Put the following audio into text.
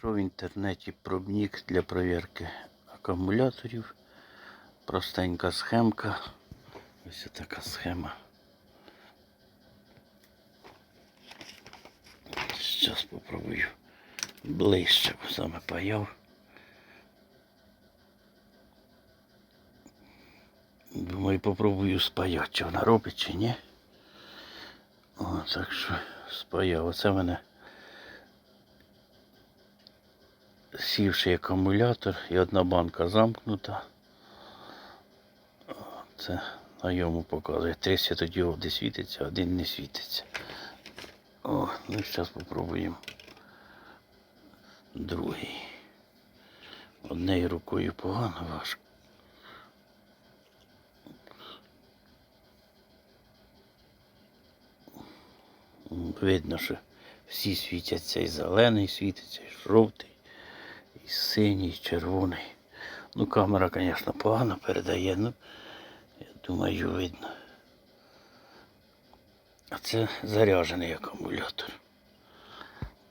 Що в інтернеті пробник для перевірки акумуляторів. Простенька схемка. Ось така схема. Зараз попробую ближче, саме паяв. Думаю, попробую спаяти, чи вона робить, чи ні. О, так що спаяв. Оце мене сівший акумулятор і одна банка замкнута. Це на йому показує. Три світодіоди світиться, один не світиться. О, ну зараз попробуємо другий. Однією рукою погано важко. Видно, що всі світяться, і зелений світиться, і жовтий, і синій, і червоний. Ну, камера, звісно, погано передає, ну, я думаю, видно. А це заряджений акумулятор.